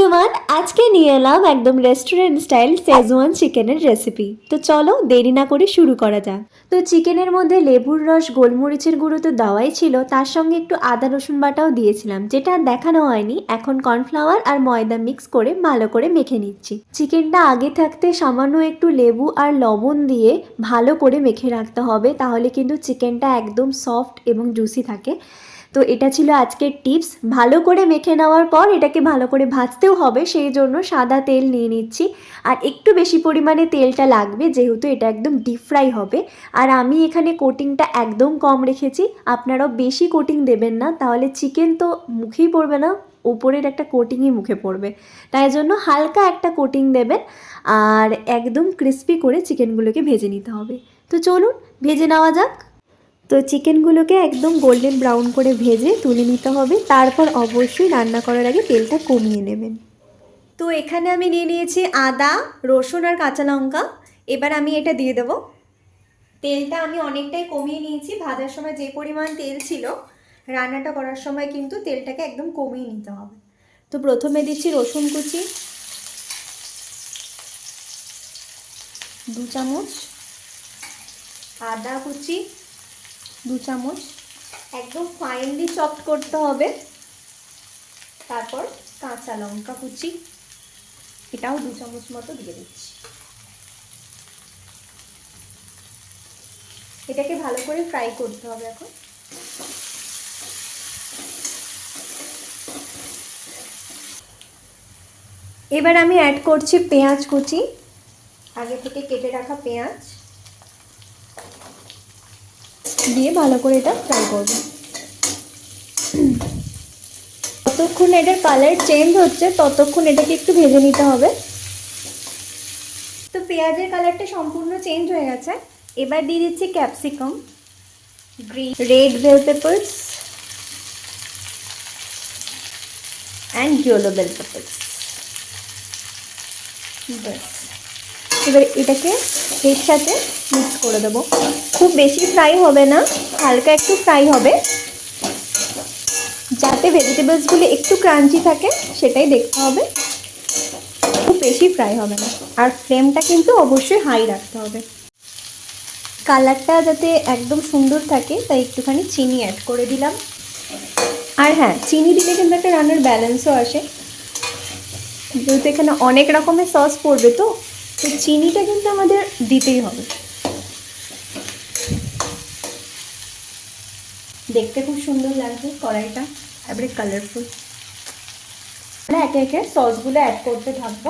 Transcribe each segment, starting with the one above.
Everyone, আজকে নিয়ে এলাম একদম রেস্টুরেন্ট স্টাইল সেজওয়ান চিকেনের রেসিপি তো চলো, দেরি না করে শুরু করা যাক। তো চিকেনের মধ্যে লেবুর রস, গোলমরিচের গুঁড়ো তো দেওয়াই ছিল, তার সঙ্গে একটু আদা, রসুন বাটাও দিয়েছিলাম, যেটা দেখানো হয়নি। এখন কর্নফ্লাওয়ার আর ময়দা মিক্স করে ভালো করে মেখে নিচ্ছি। চিকেনটা আগে থাকতে সামান্য একটু লেবু আর লবণ দিয়ে ভালো করে মেখে রাখতে হবে, তাহলে কিন্তু চিকেনটা একদম সফট এবং জুসি থাকে। তো এটা ছিল আজকের টিপস। ভালো করে মেখে নেওয়ার পর এটাকে ভালো করে ভাজতেও হবে, সেই জন্য সাদা তেল নিয়ে নিচ্ছি। আর একটু বেশি পরিমাণে তেলটা লাগবে, যেহেতু এটা একদম ডিপ ফ্রাই হবে। আর আমি এখানে কোটিংটা একদম কম রেখেছি। আপনারাও বেশি কোটিং দেবেন না, তাহলে চিকেন তো মুখেই পড়বে না, উপরের একটা কোটিংই মুখে পড়বে। তাই জন্য হালকা একটা কোটিং দেবেন, আর একদম ক্রিস্পি করে চিকেনগুলোকে ভেজে নিতে হবে। তো চলুন, ভেজে নেওয়া যাক। তো চিকেনগুলোকে একদম গোল্ডেন ব্রাউন করে ভেজে তুলে নিতে হবে। তারপর অবশ্যই রান্না করার আগে তেলটা কমিয়ে নেবেন। তো এখানে আমি নিয়ে নিয়েছি আদা, রসুন আর কাঁচা লঙ্কা। এবার আমি এটা দিয়ে দেবো। তেলটা আমি অনেকটাই কমিয়ে নিয়েছি, ভাজার সময় যে পরিমাণ তেল ছিল, রান্নাটা করার সময় কিন্তু তেলটাকে একদম কমিয়ে নিতে হবে। তো প্রথমে দিচ্ছি রসুন কুচি, দু চামচ আদা কুচি দু চামচ। একদম ফাইনলি চপড করতে হবে। তারপর কাঁচা লঙ্কা কুচি। এটাও দু চামচ মতো দিয়ে দিচ্ছি। এটাকে ভালো করে ফ্রাই করতে হবে এখন। এবার আমি অ্যাড করছি পেঁয়াজ কুচি। আগে থেকে কেটে রাখা পেঁয়াজ। দিয়ে ভালো করে এটা ফ্রাই করব। যতক্ষণ এটার কালার চেঞ্জ হচ্ছে, ততক্ষণ এটাকে একটু ভেজে নিতে হবে। তো পেঁয়াজের কালারটা সম্পূর্ণ চেঞ্জ হয়ে গেছে। এবার দিয়ে দিচ্ছি capsicum green red bell peppers and yellow bell peppers এবার এটাকে এর সাথে মিক্স করে দেবো। খুব বেশি ফ্রাই হবে না, হালকা একটু ফ্রাই হবে। যাতে ভেজিটেবলসগুলো একটু ক্রাঞ্চি থাকে, সেটাই দেখতে হবে। খুব বেশি ফ্রাই হবে না। আর ফ্লেমটা কিন্তু অবশ্যই হাই রাখতে হবে। কালারটা যাতে একদম সুন্দর থাকে, তাই একটুখানি চিনি অ্যাড করে দিলাম। আর হ্যাঁ চিনি দিলে কিন্তু একটা রান্নার ব্যালেন্সও আসে। যেহেতু এখানে অনেক রকমের সস পড়বে তো তো চিনিটা কিন্তু আমাদের দিতেই হবে। দেখতে খুব সুন্দর লাগছে কড়াইটা এবারে কালারফুল আমরা একে একে সসগুলো অ্যাড করতে থাকব।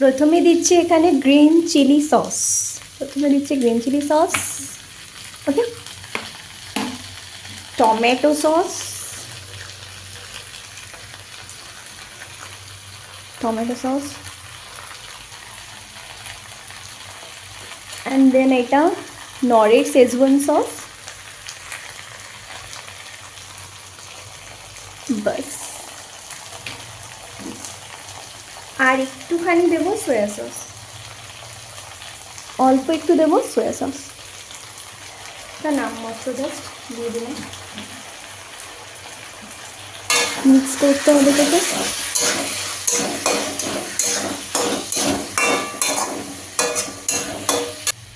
প্রথমে দিচ্ছি এখানে গ্রিন চিলি সস প্রথমে দিচ্ছি green chilli sauce okay tomato sauce tomato sauce and then এটা নরের শেজওয়ান সস বাস আর একটুখানি দেবো সয়া সস অল্প একটু দেবো সয়া সস তা নাম মাত্র জাস্ট দিয়ে দিলাম। মিক্স করতে হবে তোকে।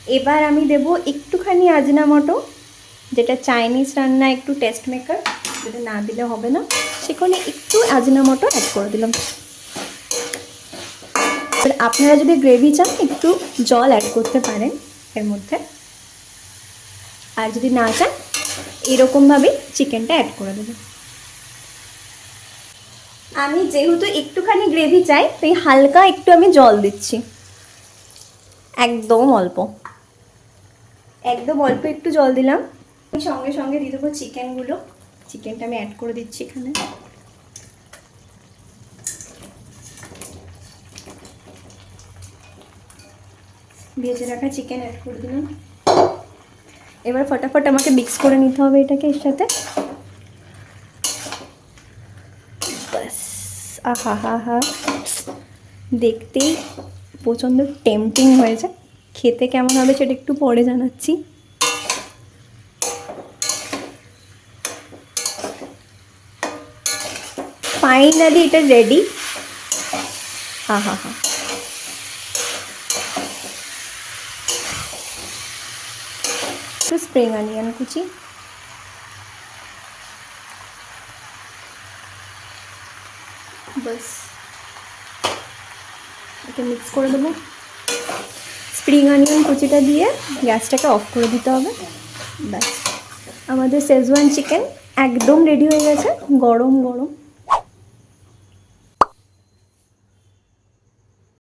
এবার আমি দেব একটুখানি আজিনামটো যেটা চাইনিজ রান্না একটু টেস্ট মেকার যেটা না দিলে হবে না। সেখানে একটু আজিনামটো অ্যাড করে দিলাম। আপনারা যদি গ্রেভি চান, একটু জল অ্যাড করতে পারেন এর মধ্যে। আর যদি না চান এরকমভাবেই চিকেনটা অ্যাড করে দেবেন। আমি যেহেতু একটুখানি গ্রেভি চাই, তাই হালকা একটু আমি জল দিচ্ছি। একদম অল্প। একদম অল্প একটু জল দিলাম। আমি সঙ্গে সঙ্গে দিয়ে দেবো চিকেনগুলো। চিকেনটা আমি অ্যাড করে দিচ্ছি এখানে। ভেজে রাখা চিকেন অ্যাড করে দিলাম। এবার ফটাফট আমাকে মিক্স করে নিতে হবে এটাকে এর সাথে। আহা হা হা দেখতেই প্রচণ্ড টেম্পটিং হয়েছে। খেতে কেমন হবে সেটা একটু পরে জানাচ্ছি। ফাইনালি এটা রেডি হা হা হা একটু স্প্রিং অনিয়ন কুচি। বাস একে মিক্স করে দেবো। স্প্রিং অনিয়ন কুচিটা দিয়ে গ্যাসটাকে অফ করে দিতে হবে। ব্যাস। আমাদের শেজওয়ান চিকেন একদম রেডি হয়ে গেছে। গরম গরম।